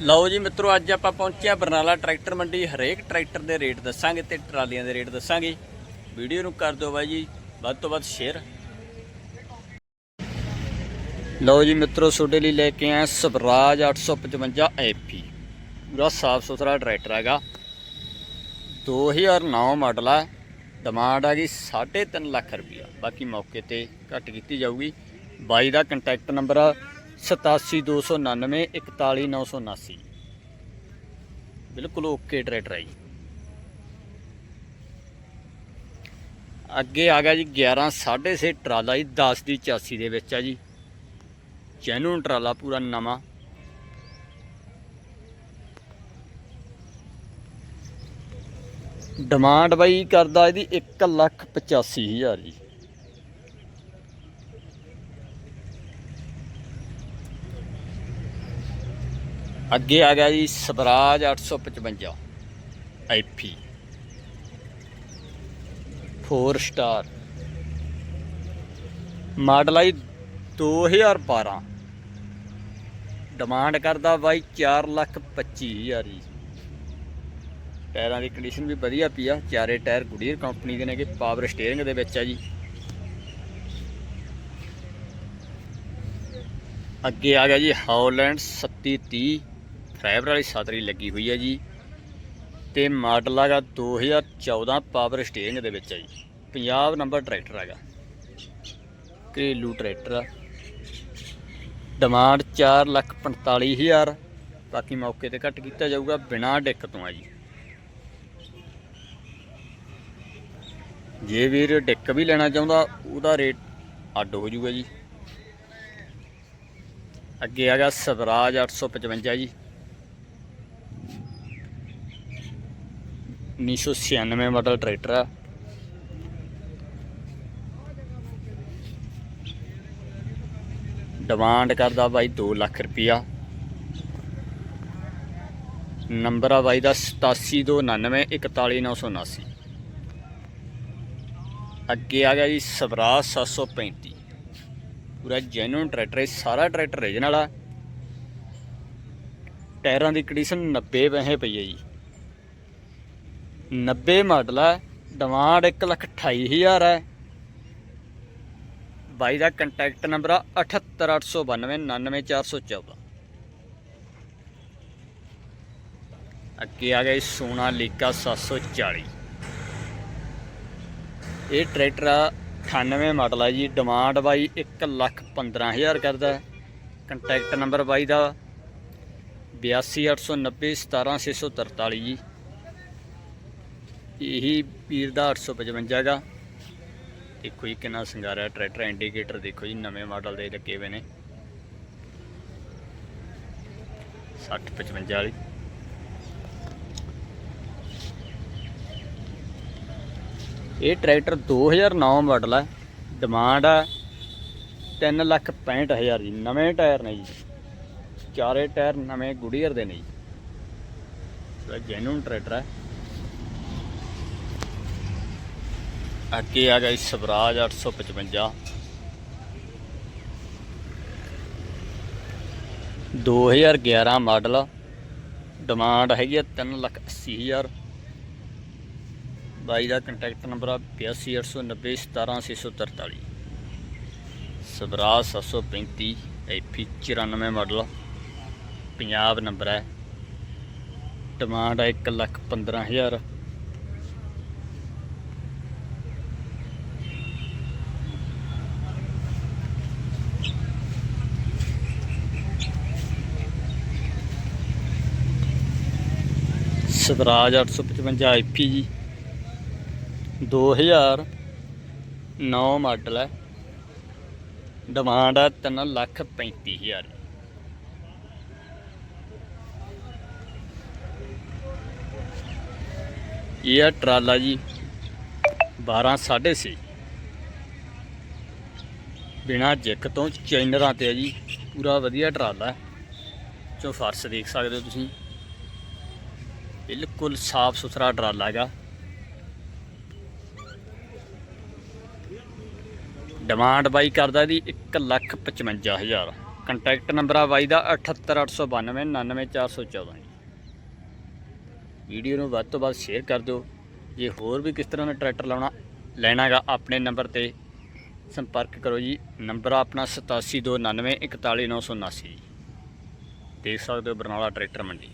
ਲਓ ਜੀ ਮਿੱਤਰੋ, ਅੱਜ ਆਪਾਂ ਪਹੁੰਚਿਆ ਬਰਨਾਲਾ ਟਰੈਕਟਰ ਮੰਡੀ। ਹਰੇਕ ਟਰੈਕਟਰ ਦੇ ਰੇਟ ਦੱਸਾਂਗੇ ਤੇ ਟਰਾਲੀਆਂ ਦੇ ਰੇਟ ਦੱਸਾਂਗੇ। ਵੀਡੀਓ ਨੂੰ ਕਰ ਦਿਓ ਬਾਈ ਜੀ, ਵੱਧ ਤੋਂ ਵੱਧ ਸ਼ੇਅਰ ਲਓ ਜੀ ਮਿੱਤਰੋ, ਤੁਹਾਡੇ ਲਈ ਲੈ ਕੇ ਆਇਆ ਸਵਰਾਜ 855 ਐਪੀ ਪੂਰਾ ਸਾਫ਼ ਸੁਥਰਾ ਟਰੈਕਟਰ ਹੈਗਾ। 2009 ਮਾਡਲ ਹੈ ਡਿਮਾਂਡ ਆ ਗਈ 3.5 ਲੱਖ ਰੁਪਇਆ। ਬਾਕੀ ਮੌਕੇ ਤੇ ਘੱਟ ਕੀਤੀ ਜਾਊਗੀ। ਬਾਈ ਦਾ ਕੰਟੈਕਟ ਨੰਬਰ ਆ। 87299 41979 ਬਿਲਕੁਲ ਓਕੇ ਟਰੈਕਟਰ ਹੈ ਜੀ ਅੱਗੇ ਆ ਗਿਆ ਜੀ 11 6.5 ਟਰਾਲਾ ਜੀ 10 ਦੀ 84 ਦੇ ਵਿੱਚ ਆ ਜੀ। ਜੈਨੂਨ ਟਰਾਲਾ ਪੂਰਾ ਨਵਾਂ। ਡਿਮਾਂਡ ਬਾਈ ਕਰਦਾ ਇਹਦੀ 1 ਲੱਖ 85 ਹਜ਼ਾਰ ਜੀ। ਅੱਗੇ ਆ ਗਿਆ ਜੀ Swaraj 855 I P 4 star model I 2012 demand ਕਰਦਾ ਬਾਈ 4 ਲੱਖ 25 ਹਜ਼ਾਰ ਜੀ। ਟਾਇਰਾਂ ਦੀ ਕੰਡੀਸ਼ਨ ਵੀ ਵਧੀਆ ਪਈ ਆ, ਚਾਰੇ ਟਾਇਰ ਗੁਡੀਅਰ ਕੰਪਨੀ ਦੇ ਨੇਗੇ ਪਾਵਰ ਸਟੀਅਰਿੰਗ ਦੇ ਵਿੱਚ ਆ ਜੀ। ਅੱਗੇ ਆ ਗਿਆ ਜੀ ਹਾਲੈਂਡ 3730 ਫਾਈਬਰ ਵਾਲੀ ਸਾਦਰੀ ਲੱਗੀ ਹੋਈ ਹੈ ਜੀ ਤੇ ਮਾਡਲ ਹੈਗਾ 2014 ਪਾਵਰ ਸਟੀਅਰਿੰਗ ਦੇ ਵਿੱਚ ਹੈ ਜੀ। ਪੰਜਾਬ ਨੰਬਰ ਟਰੈਕਟਰ ਹੈਗਾ। ਘਰੇਲੂ ਟਰੈਕਟਰ ਆ। ਡਿਮਾਂਡ 445000 ਬਾਕੀ ਮੌਕੇ ਤੇ ਘੱਟ ਕੀਤਾ ਜਾਊਗਾ, ਬਿਨਾ ਡਿੱਕ ਤੋਂ ਆ ਜੀ। ਜੇ ਵੀਰ ਡਿੱਕ ਵੀ ਲੈਣਾ ਚਾਹੁੰਦਾ, ਉਹਦਾ ਰੇਟ ਅੱਡ ਹੋ ਜਾਊਗਾ ਜੀ। ਅੱਗੇ ਆ ਗਿਆ ਸਵਰਾਜ 855 ਜੀ। 1996 ਮਾਡਲ ਟਰੈਕਟਰ ਆ। ਡਿਮਾਂਡ ਕਰਦਾ ਬਾਈ 2 ਲੱਖ ਰੁਪਿਆ ਨੰਬਰ ਆ ਬਾਈ ਦਾ 8729941979 ਅੱਗੇ ਆ ਗਿਆ ਜੀ ਸਵਰਾਜ 735 ਪੂਰਾ ਜੈਨੂਨ ਟਰੈਕਟਰ ਹੈ ਸਾਰਾ ਟਰੈਕਟਰ ਰੀਜਨਲ ਆ। ਟਾਇਰਾਂ ਦੀ ਕੰਡੀਸ਼ਨ 90 ਪੈਸੇ ਪਈ ਹੈ ਜੀ। 90 ਮਾਡਲ ਹੈ ਡਿਮਾਂਡ 128000 ਹੈ ਬਾਈ ਦਾ ਕੰਟੈਕਟ ਨੰਬਰ ਆ 78892 ਅੱਗੇ ਆ ਗਿਆ ਸੋਨਾ ਲੀਕਾ 740 ਇਹ ਟਰੈਕਟਰ ਆ 98 ਮਾਡਲ ਹੈ ਜੀ, ਡਿਮਾਂਡ ਬਾਈ 115000 ਕਰਦਾ ਕੰਟੈਕਟ ਨੰਬਰ ਬਾਈ ਦਾ 82890 17643 ਜੀ। ਇਹੀ ਵੀਰ ਦਾ 855 ਹੈਗਾ ਦੇਖੋ ਜੀ ਕਿੰਨਾ ਸਿੰਗਾਰਾ, ਟਰੈਕਟਰ ਇੰਡੀਕੇਟਰ ਦੇਖੋ ਜੀ, ਨਵੇਂ ਮਾਡਲ ਦੇ ਲੱਗੇ ਹੋਏ ਨੇ। 60 55 ਵਾਲੀ। ਇਹ ਟਰੈਕਟਰ 2009 ਮਾਡਲ ਹੈ ਡਿਮਾਂਡ ਹੈ 3 ਲੱਖ 65000 ਜੀ। ਨਵੇਂ ਟਾਇਰ ਨੇ ਜੀ। ਚਾਰੇ ਟਾਇਰ ਨਵੇਂ ਗੁਡੀਅਰ ਦੇ ਨੇ ਜੀ। ਇਹ ਜੈਨੂਨ ਟਰੈਕਟਰ ਹੈ ਅੱਗੇ ਆ ਗਿਆ ਜੀ ਸਵਰਾਜ 855 2011 ਮਾਡਲ ਡਿਮਾਂਡ ਹੈਗੀ ਆ 3 ਲੱਖ 80000 ਬਾਈ ਦਾ ਕੰਟੈਕਟ ਨੰਬਰ ਆ 8289 17643 ਸਵਰਾਜ 735 ਐਪੀ 94 ਮਾਡਲ, ਪੰਜਾਬ ਨੰਬਰ ਹੈ। ਡਿਮਾਂਡ ਹੈ 1 ਸਵਰਾਜ 855 ਆਈਪੀ ਜੀ। 2009 ਮਾਡਲ ਹੈ। ਡਿਮਾਂਡ ਹੈ 3 ਲੱਖ 35000 ਇਹ ਆ ਟਰਾਲਾ ਜੀ 12 6.5 ਬਿਨਾ ਜਿੱਕ ਤੋਂ ਚੈਨਰਾਂ ਤੇ ਆ ਜੀ, ਪੂਰਾ ਵਧੀਆ ਟਰਾਲਾ ਹੈ। ਚੋ ਫਰਸ਼ ਦੇਖ ਸਕਦੇ ਹੋ ਤੁਸੀਂ। ਬਿਲਕੁਲ ਸਾਫ਼ ਸੁਥਰਾ ਡਰਾਲਾ ਹੈਗਾ। ਡਿਮਾਂਡ ਬਾਈ ਕਰਦਾ ਇਹਦੀ 155000 ਕੰਟੈਕਟ ਨੰਬਰ ਆ ਬਾਈ ਦਾ 78892 99414 ਜੀ। ਵੀਡੀਓ ਨੂੰ ਵੱਧ ਤੋਂ ਵੱਧ ਸ਼ੇਅਰ ਕਰ ਦਿਓ। ਜੇ ਹੋਰ ਵੀ ਕਿਸ ਤਰ੍ਹਾਂ ਦਾ ਟਰੈਕਟਰ ਲਾਉਣਾ ਲੈਣਾਗਾ ਆਪਣੇ ਨੰਬਰ ਤੇ ਸੰਪਰਕ ਕਰੋ ਜੀ। ਨੰਬਰ ਆ ਆਪਣਾ 8729941979 ਜੀ। ਦੇਖ ਸਕਦੇ ਹੋ ਬਰਨਾਲਾ ਟਰੈਕਟਰ ਮੰਡੀ।